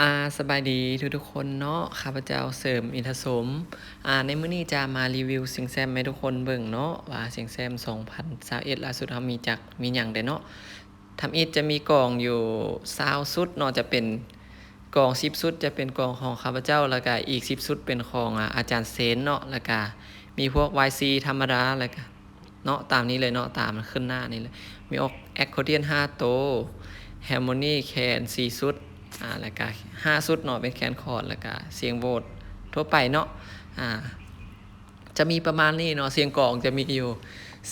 อาสบายดีทุกทุกๆคนเนาะข้าพเจ้าเสริมอินทสมอ่าในมื้อนี้จะมารีวิวสียงแซมให้ทุกคนเบิ่งเนาะว่าเสียงแซม2021ล่าสุดเฮามีจักมีหยังได้เนาะทำอิฐจะมีกล่องอยู่20สุดเนาะจะเป็นกล่อง10สุดจะเป็นกล่องของข้าพเจ้าแล้วก็อีก10สุดเป็นของอาอาจารย์เซนเนาะแล้วก็มีพวก YC ธรรมดาแล้วก็เนาะตามนี้เลยเนาะตามขึ้นหน้านี่เลยมีออกแอคโคเดียน5โตแฮร์โมนีแคน4สุด อ่าแล้วก็5สุดเนาะเป็นแคนคอร์ดแล้วก็เสียงโวตทั่วไปเนาะอ่าจะมีประมาณนี้เนาะเสียงกลองจะมีอยู่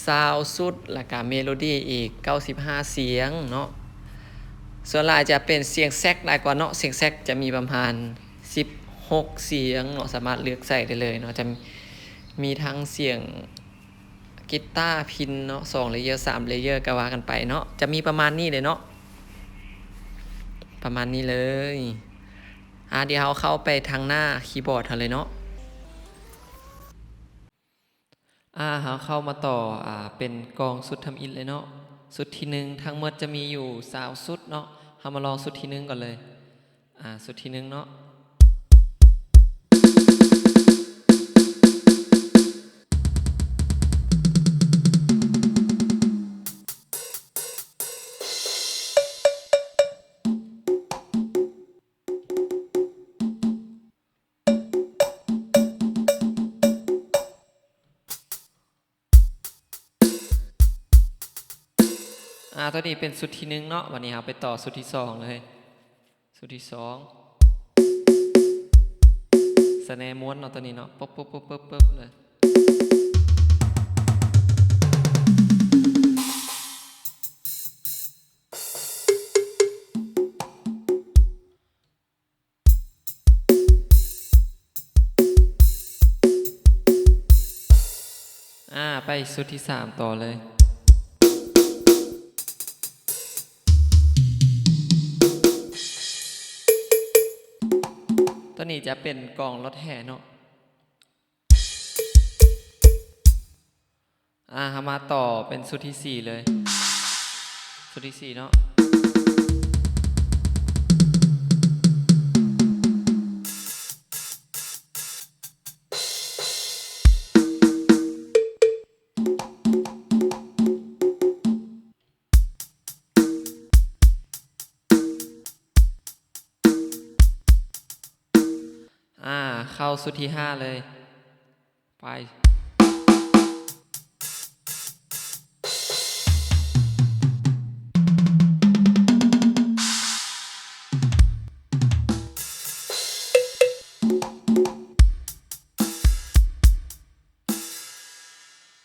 ซาวสุดแล้วก็เมโลดี้อีก 95 เสียงเนาะส่วนหลายจะเป็นเสียงแซกหลายกว่าเนาะเสียงแซกจะมีประมาณ 16 เสียงเนาะสามารถเลือกใส่ได้เลยเนาะจะมีทั้งเสียงกีตาร์พินเนาะ2เลเยอร์3เลเยอร์ก็ว่ากันไปเนาะจะมีประมาณนี้เลยเนาะ ประมาณนี้เลยอะเดี๋ยวเราเข้าไปทางหน้าคีย์บอร์ดเธอเลยเนาะอ่าเราเข้ามาต่ออ่าเป็นกองสุดทำอินเลยเนาะสุดที่หนึ่งทั้งหมดจะมีอยู่สาวสุดเนาะเรามาลองสุดที่หนึ่งก่อนเลยอ่าสุดที่หนึ่งเนาะ ตัวนี้เป็นสุดที่หนึ่งเนาะวันนี้เราไปต่อสุดที่สองเลย สุดที่สองสแนม้วนเนาะตัวนี้เนาะปุ๊บปุ๊บปุ๊บปุ๊บปุ๊บเลยอ่าไปสุดที่สามต่อเลย จะเป็นกล่องรถแห่เนาะอ่าเรามาต่อเป็นสุดที่สี่เลย สุดที่สี่เนาะ เข้าสุดที่ห้าเลย ไป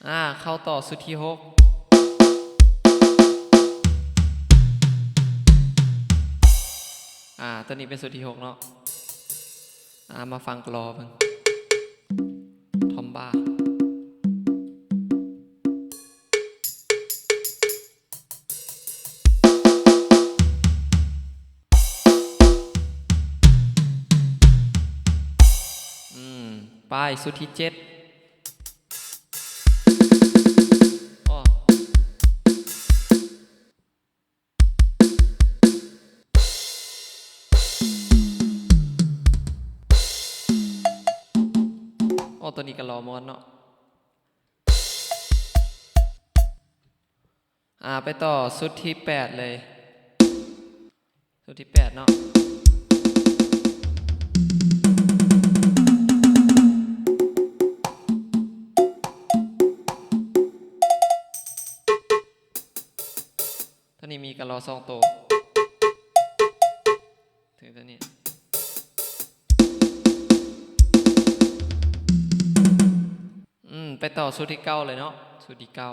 อ่าเข้าต่อสุดที่หกอ่าตัวนี้เป็นสุดที่หกเนาะ อ่ามาฟังกลอเบิ่งทอมบ้า อืม ป้ายสุดที่เจ็ด เนาะอ่าไปต่อสุดที่แปดเลย สุดที่แปดเนาะตัวนี้มีกระรอสองโต ต่อสุดที่เก้าเลยเนาะสุดที่เก้า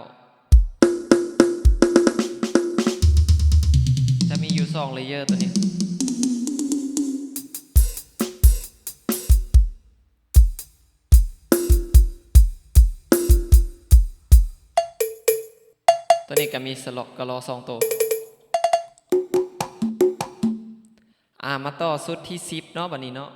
จะมีอยู่สองเลเยอร์ตัวนี้ตัวนี้ก็มีสล็อกกะรอสองตัวอ่ามาต่อสุดที่สิบเนาะบันนี้เนาะ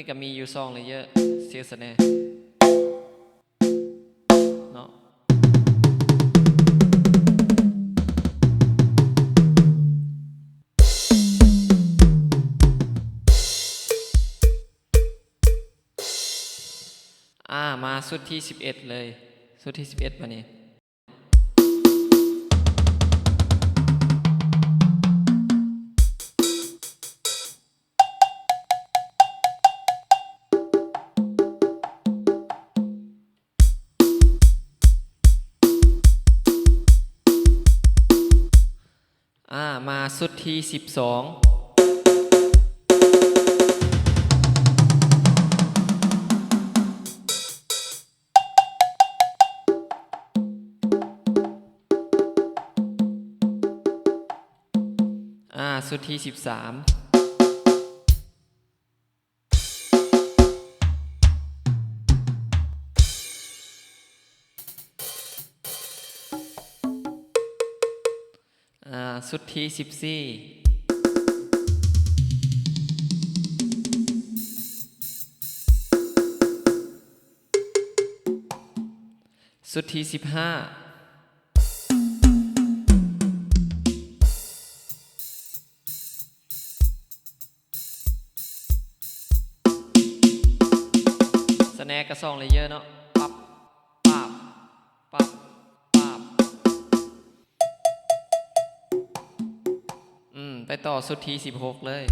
นี้ก็มีอยู่ซองเลยเยอะเสียสน่เนาะอ่ามาสุดที่ 11 เลย สุดที่ 11วันนี้ สุดที่สิบสองอ่า สุดที่สิบสาม สุดที่สิบสี่สุดที่สิบห้าแสแนกกระซองเลยเยอะเนาะ ต่อสุดทีสิบหกเลย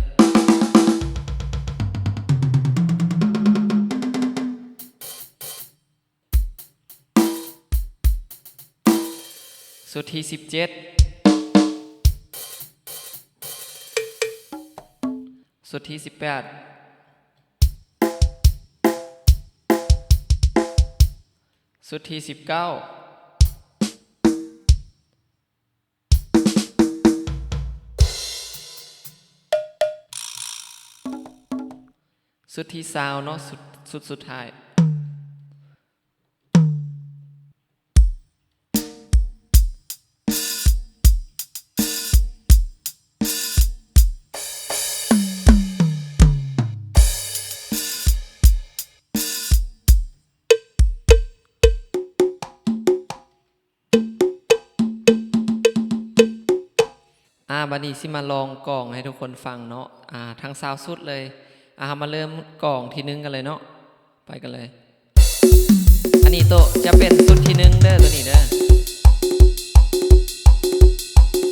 สุดทีสิบเจ็ดสุดทีสิบแปดสุดทีสิบเก้า สุดที่ซาวเนาะสุดสุดสุดท้ายอ่าบันนี้สิมาลองกล่องให้ทุกคนฟังเนาะอ่าทางซาวสุดเลย อ่ามาเริ่มกล่องที่หนึ่งกันเลยเนาะไปกันเลย อันนี้โตจะเป็นสุดที่หนึ่งเด้อตัวนี้เด้อ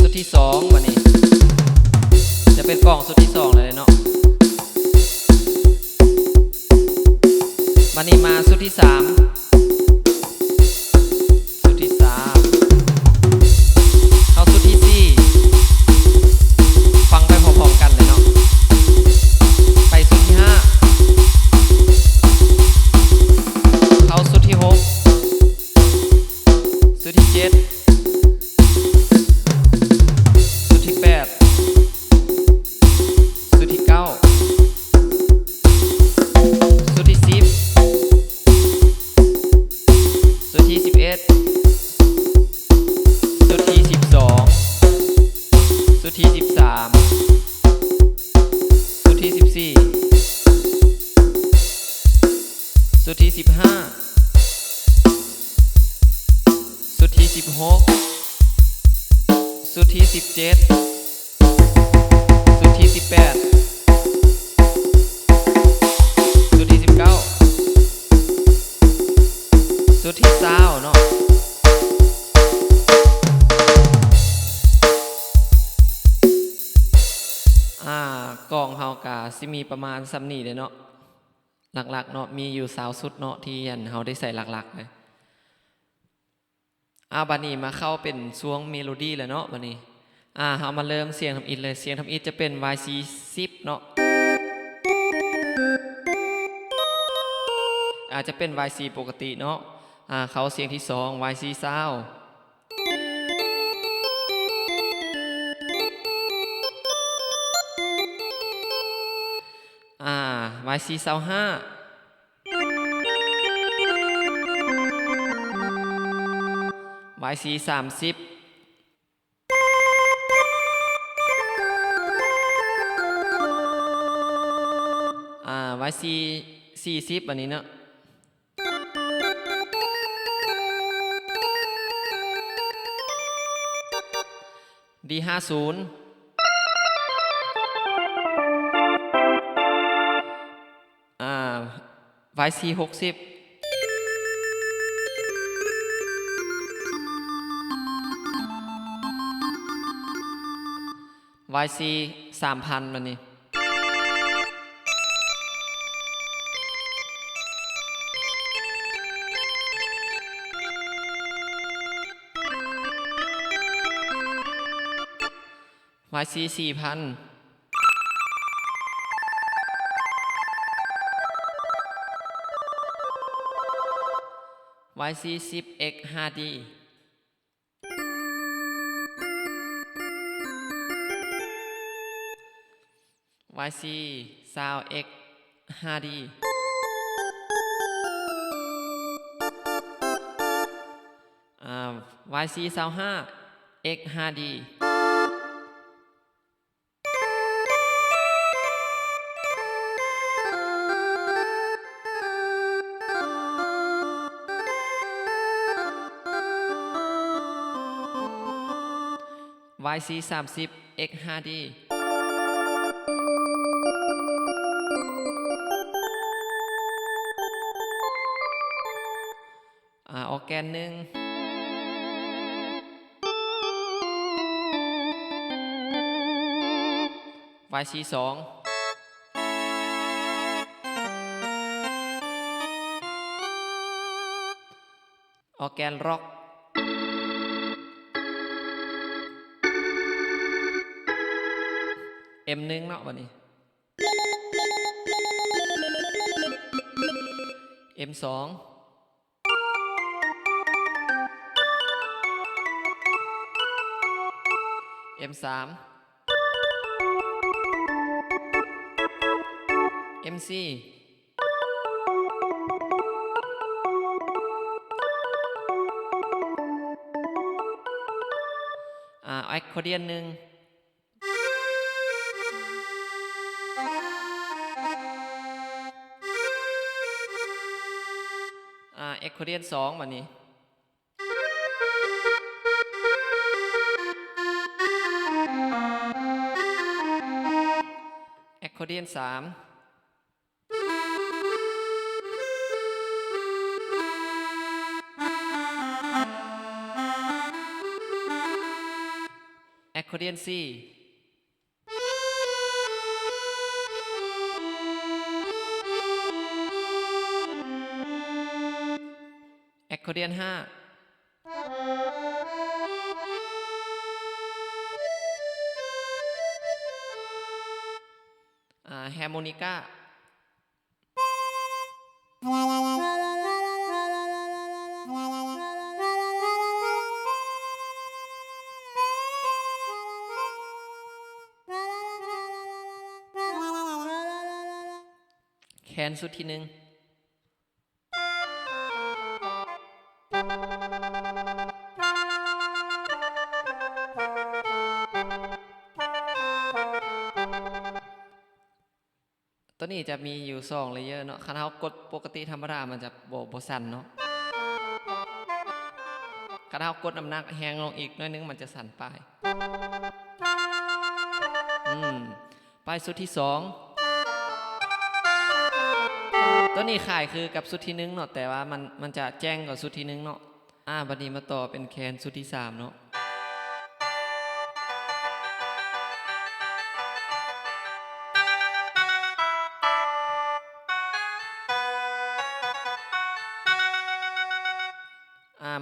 สุดที่สองวันนี้ จะเป็นกล่องสุดที่สองเลยเนาะวันนี้มาสุดที่สาม สิมีประมาณซ้ำนี่เลยเนาะหลักๆเนาะมีอยู่สาวสุดเนาะที่ยันเฮาได้ใส่หลักๆเลยอ่าบัดนี้มาเข้าเป็นช่วงเมโลดี้แล้วเนาะบัดนี้อ่าเฮามาเริ่มเสียงทำอิดเลยเสียงทำอิดจะเป็น YC 10เนาะอาจจะเป็น YC ปกติเนาะอ่าเขาเสียงที่สอง YC เศร้าอ่า YC เศร้าห้า YC สามสิบอ่า YC สี่สิบอันนี้เนาะ D ห้าศูนย์ายสี่หกสิบวายซีสามพันมันนี่วายซีสี่พัน YC10X5D YC ซาว X 5D อ่า YC ซาว5 X 5D YC 30 X 5D อออร์แกนหนึ่ง YC สองออร์แกนร็อก M หนึ่งเนาะวันนี้ M สอง M สาม M สี่อ่าแอคคอร์เดียนหนึ่ง เอ็กโคเดียนสองวันนี้เอ็กโคเดียนสามเอ็กโคเดียนสี่ เอ็กโคเดียนห้าแฮร์โมนิก้าแคนสุดที่หนึ่ง จะมีอยู่สองเลเยอร์เนาะคันเขากดปกติธรรมดามันจะโบโบสั่นเนาะคันเขากดน้ำหนักแหงลงอีกน้อยนึงมันจะสั่นไปอืมไปสุดที่สองตัวนี้ขายคือกับสุดที่หนึ่งเนาะแต่ว่ามันมันจะแจ้งกับสุดที่หนึ่งเนาะอ่าบัดนี้มาต่อเป็นแคนสุดที่สามเนาะ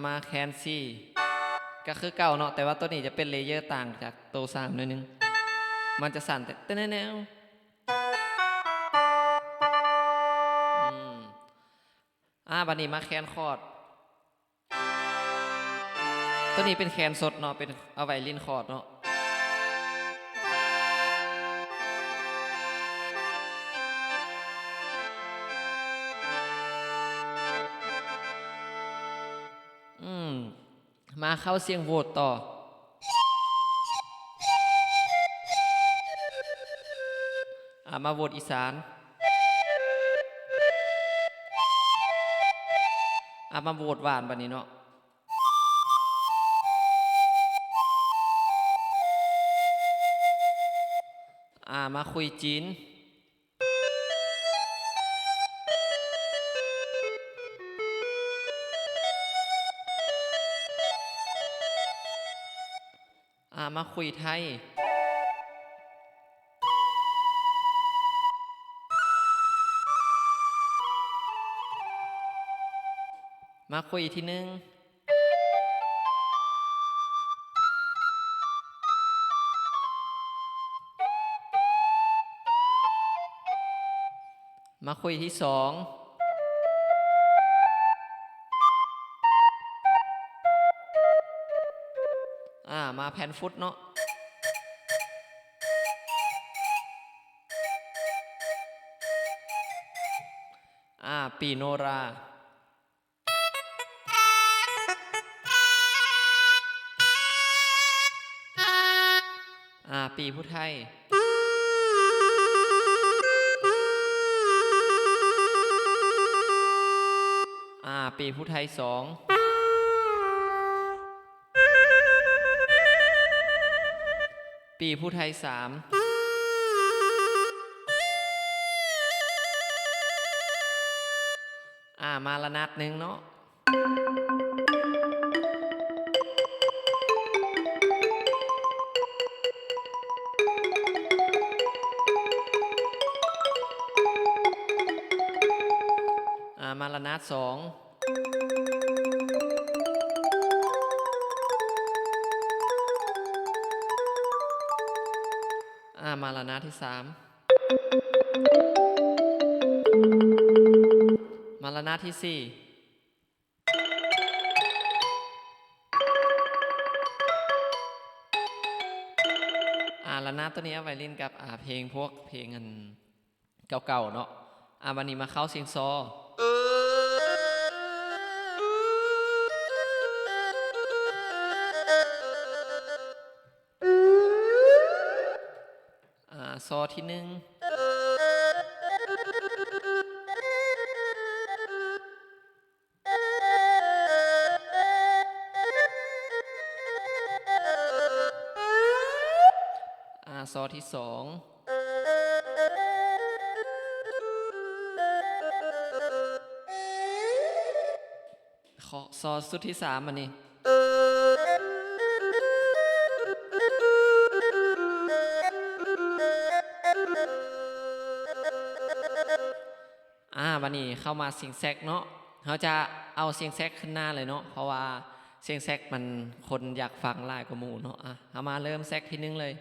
มาแคนซี่ก็คือเก่าเนาะแต่ว่าตัวนี้จะเป็นเลเยอร์ต่างจากตัวสามหนิดนึง มันจะสั่นแต่เต้นแนวอ่าบันนี้มาแคนคอร์ดตัวนี้เป็นแคนสดเนาะเป็นเอาไว้ลินคอร์ดเนาะ เข้าเสียงโหวตต่อ อามาโหวตอีสาน อามาโหวตหวานบัดนี้เนาะอามาคุยจีน มาคุยไทย มาคุยทีนึง มาคุยที่สอง มาแผ่นฟุตเนาะอ่าปีโนราอ่าปีผู้ไทยอ่าปีผู้ไทยสอง ปีผู้ไทยสามอ่ามาละนัดหนึ่งเนาะอ่ามาละนัดสอง อ่ามาละนัดที่สามมาละนาที่สี่อ่าละนาตัวนี้ไวล่นกับอ่าเพลงพวกเพลงอันเก่าๆเนาะอ่าวันนี้มาเข้าเสียงซอ ที่หนึ่งอาซอที่สองขอซอสุดที่สามอันนี้ วันนี้เข้ามาเสียงแซกเนาะเขาจะเอาเสียงแซกขึ้นหน้าเลยเนาะเพราะว่าเสียงแซกมันคนอยากฟังหลายกว่าหมู่เนาะอะเอามาเริ่มแซกทีนึงเลย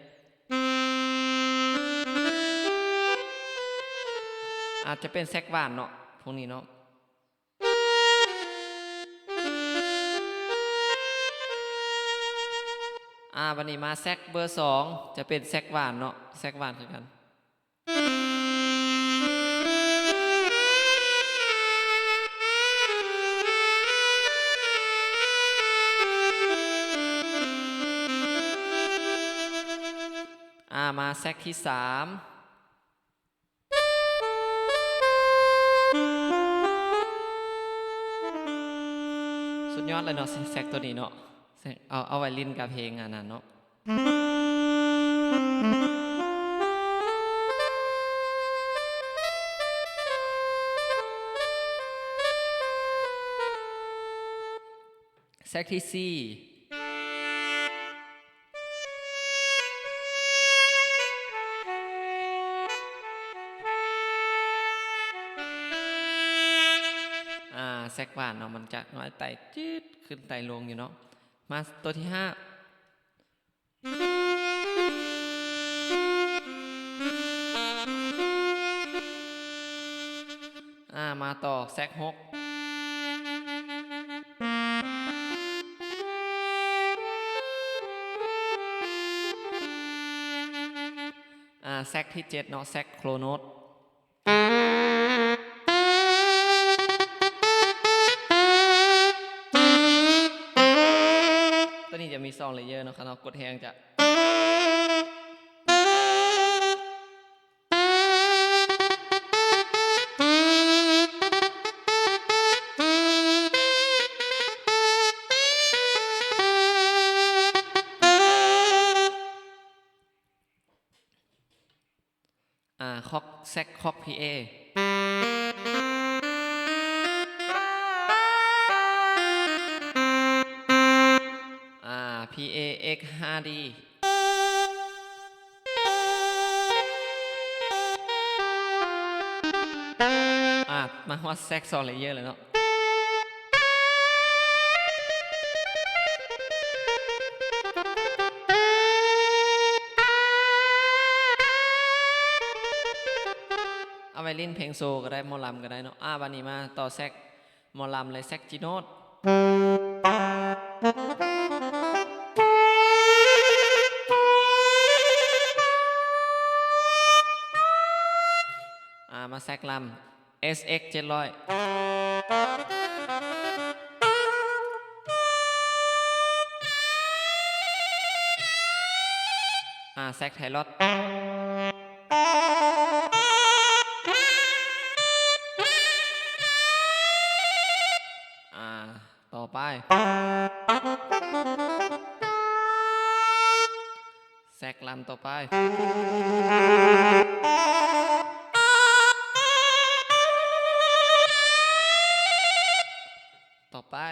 อาจจะเป็นแซกหวานเนาะพวกนี้เนาะอ่าวันนี้มาแซกเบอร์สองจะเป็นแซกหวานเนาะแซกหวานคือกัน อ่ามาแซกที่สามสุดยอดเลยเนาะแซกตัวนี้เนาะเอาเอาไว้ลินกับเพลงอันนั้นเนาะแซกที่สี่ กหวานเนาะมันจะน้อยไต่จืดขึ้นไต่ลงอยู่เนาะมาตัวที่ห้าอ่ามาต่อแซกหกอ่าแซกที่เจ็ดเนาะแซกโครโนต มีซองเลเยอร์นะครับเนาะกดแฮงจะอ่าคอกแซกคอกพีเอาดี อะ มาฮอดแซกซอเลเยอร์เลยเนาะเอาไปเล่นเพลงโซก็ได้มอลำก็ได้เนาะอะบันนี้มาต่อแซกมอลำเลยแซกจิโนด ลำ SX 700อ่าแซกไทรอดอ่าต่อไป แซกลำต่อไป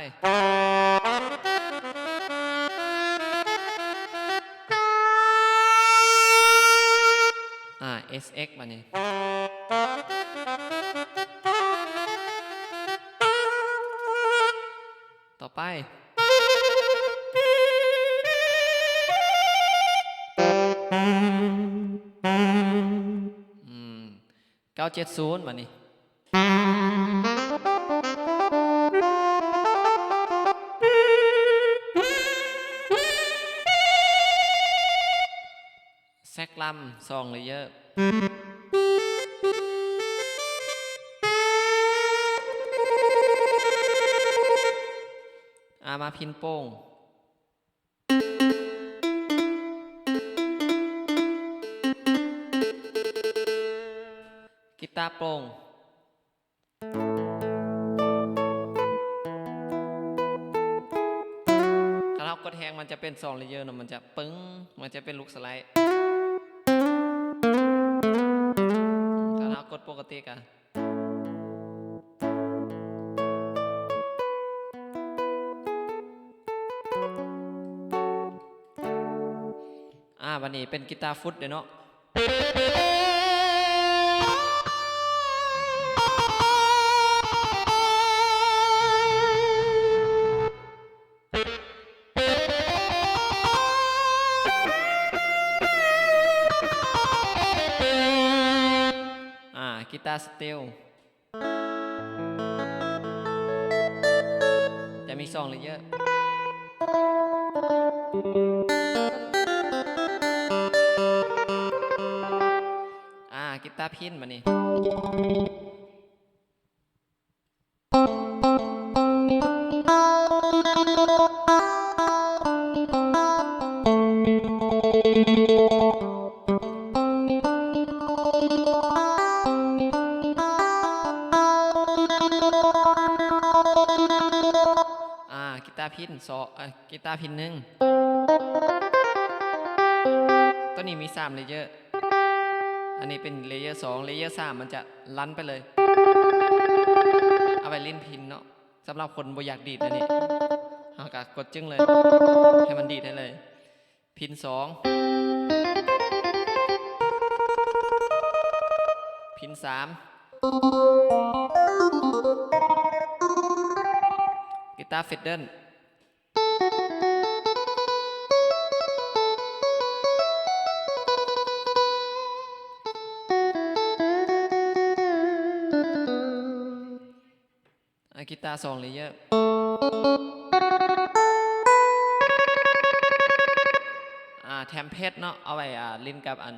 อไปอ่า SX มานี่ต่อไปอืมเก้าเจ็ดศูนย์มานี่ แซองเลยเยอะอามาพินโป้งกีตาร์โปร่งถ้าเรากดแหงมันจะเป็นสองเลเยอร์เนอะมันจะปึ้ง มันจะเป็นลูกสไลด์ ถ้าเรากดปกติกันอ่าวันนี้เป็นกีตาร์ฟุตเด้เนาะากีตาร์สเตลจะมีซองเลเยอะ อ่า กีตาร์พินมานี่ เป็นเลเยอร์สองเลเยอร์สามมันจะลันไปเลย เอาไปเล่นพินเนาะสำหรับคนบ่อยากดีดอันนี้เอากะกดจึ้งเลย ให้มันดีดได้เลย พินสองพินสามกีตาร์เฟดเดิลาร์สองเลเยอร์อ่าแทมเพสเนาะ เอาไว้อ่าล่นกับอัน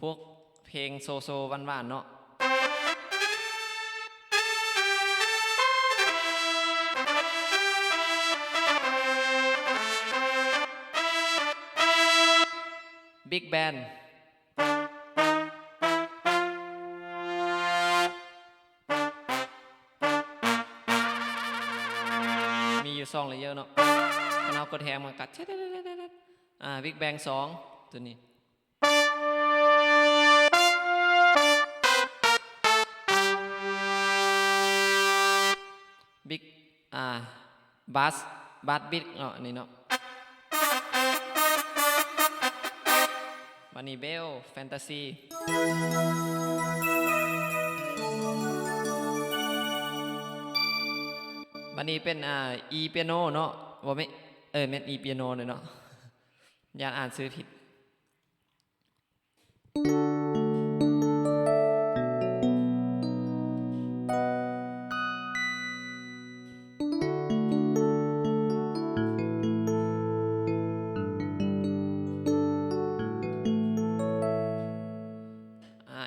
พวกเพลงโซโซหวานๆเนาะบิ๊กแบน องเลเยอร์เนาะถ้าเรากดแฮงมากัดอ่าบิ๊กแบงสองตัวนี้บิ๊กอ่าบัสบัสบิ๊กเนาะอันนี่เนาะบันนี่เบลแฟนตาซี บันนี้เป็นอ่าอีเปียโนเนาะว่าไม่เออแม่นอีเปียโนเลยเนาะยานอ่านซื้อผิด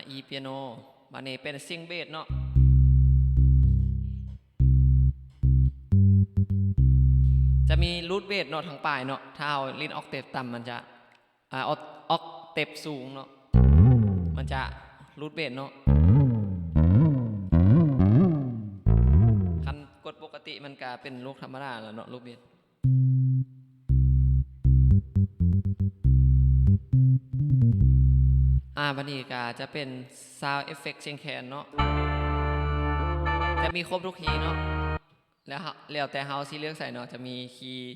อีเปียโนบันนี้เป็นซิงเบสเนาะ มีรูทเบสเนาะทางปลายเนาะถ้าเอาลิ้นออกเตปต่ำมันจะอ่าออกอกเตปสูงเนาะมันจะรูทเบสเนาะคันกดปกติมันก็เป็นลูกธรรมดาแล้วเนาะลูกเบสอ่าบันนี้ก็จะเป็น sound effect เชียงแคนเนาะจะมีครบทุกคีเนาะ แล้วแล้วแต่เฮาสิเลือกใส่เนาะจะมีคีย์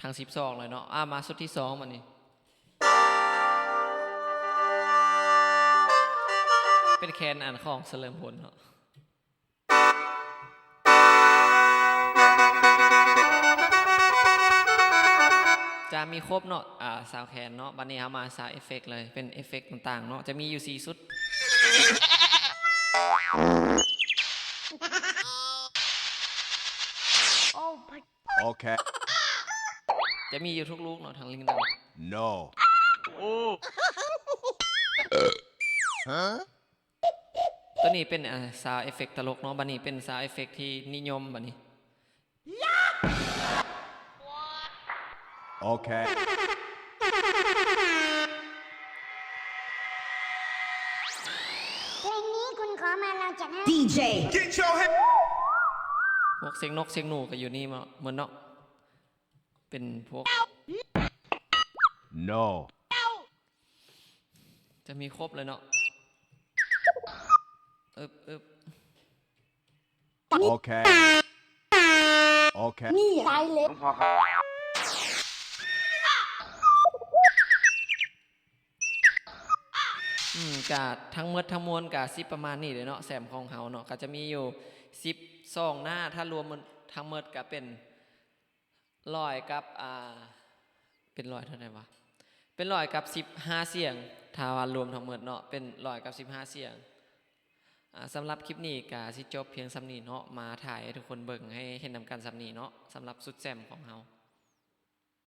ทั้ง12เลยเนาะอ่ามาสุดที่2มันนี่เป็นแคนอันของเสลิมพลเนาะจะมีครบเนาะอ่าซาวแคนเนาะบันนี้เอามาซาวเอฟเฟกเลยเป็นเอฟเฟกต่างๆเนาะจะมีอยู่4สุด Okay. จะมีอยู่ทุกลูกเนาะทางลิงก์ดัง No. huh? ตัวนี้เป็นอ่าซาวเอฟเฟกตลกเนาะบันนี้เป็นซาวเอฟเฟกที่นิยมบันนี้ Okay. เพลงนี้คุณขอมาเราจัดให้ DJ. พวกเสียงนกเสียงหนูก็อยู่นี่มาเหมือนเนาะเป็นพวก No. จะมีครบเลยเนาะเอิบเอิบ Okay. Okay. นี่ไรเลยอืมกะทั้งหมดทั้งมวลกะสิประมาณนี้เลยเนาะแซมของเฮาเนาะก็จะมีอยู่สิบ สองหน้าถ้ารวมทั้งหมดก็เป็นลอยกับอ่าเป็นลอยเท่าไหร่วะเป็นลอยกับสิบห้าเสียงถ้าว่ารวมทั้งหมดเนาะเป็นลอยกับสิบห้าเสียงสำหรับคลิปนี้กะสิจบเพียงสำนีเนาะมาถ่ายให้ทุกคนเบิ่งให้เห็นนำกันสำนีเนาะสำหรับสุดแซมของเฮา